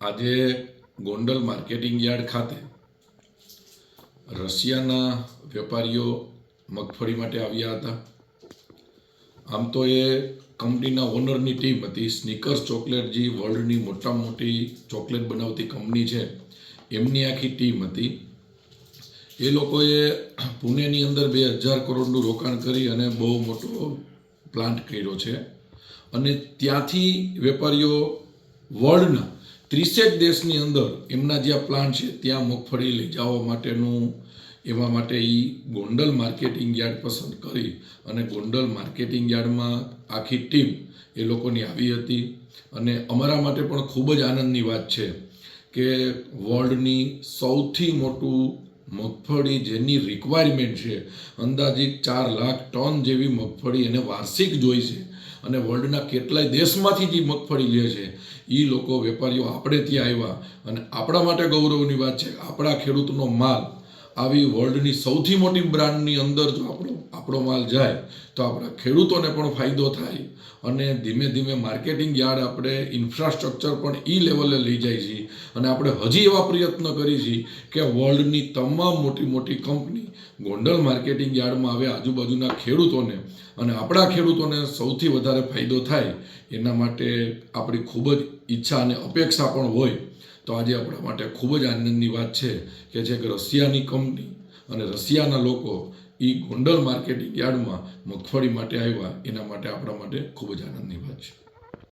આજે Gondal marketing yard ખાતે રશિયાના વેપારીઓ મગફળી માટે આવ્યા હતા. આમ તો એ કંપનીના ઓનરની ટીમ હતી. સ્નીકર્સ ચોકલેટ જે વર્લ્ડની મોટામાં મોટી ચોકલેટ બનાવતી કંપની છે, એમની આખી ટીમ હતી. એ લોકોએ પુણેની અંદર બે હજાર કરોડનું રોકાણ કરી અને બહુ મોટો પ્લાન્ટ કર્યો છે. અને ત્યાંથી વેપારીઓ વર્લ્ડના ત્રીસેક દેશની અંદર એમના જ્યાં પ્લાન્ટ છે, ત્યાં મગફળી લઈ જવા માટેનું, એવા માટે એ ગોંડલ માર્કેટિંગ યાર્ડ પસંદ કરી અને ગોંડલ માર્કેટિંગ યાર્ડમાં આખી ટીમ એ લોકોની આવી હતી. અને અમારા માટે પણ ખૂબ જ આનંદની વાત છે કે વર્લ્ડની સૌથી મોટું મગફળી જેની રિક્વાયરમેન્ટ છે, અંદાજિત ચાર લાખ ટન જેવી મગફળી એને વાર્ષિક જોઈ છે. અને વર્લ્ડના કેટલાય દેશમાંથી જે મગફળી લે છે એ લોકો વેપારીઓ આપણે ત્યાં આવ્યા. અને આપણા માટે ગૌરવની વાત છે આપણા ખેડૂતનો માલ આવી વર્લ્ડની સૌથી મોટી બ્રાન્ડની અંદર જો આપણો આપણો માલ જાય તો આપણા ખેડૂતોને પણ ફાયદો થાય. અને ધીમે ધીમે માર્કેટિંગ યાર્ડ આપણે ઇન્ફ્રાસ્ટ્રક્ચર પણ ઈ લેવલે લઈ જાય છે. અને આપણે હજી એવા પ્રયત્ન કરી છીએ કે વર્લ્ડની તમામ મોટી મોટી કંપની ગોંડલ માર્કેટિંગ યાર્ડમાં આવે આજુબાજુના ખેડૂતોને. અને આપણા ખેડૂતોને સૌથી વધારે ફાયદો થાય એના માટે આપણી ખૂબ જ ઈચ્છા અને અપેક્ષા પણ હોય. તો આજે આપણા માટે ખૂબ જ આનંદની વાત છે કે જે રશિયાની કંપની અને રશિયાના લોકો એ ગોંડલ માર્કેટિંગ યાર્ડમાં મગફળી માટે આવ્યા, એના માટે આપણા માટે ખૂબ જ આનંદની વાત છે.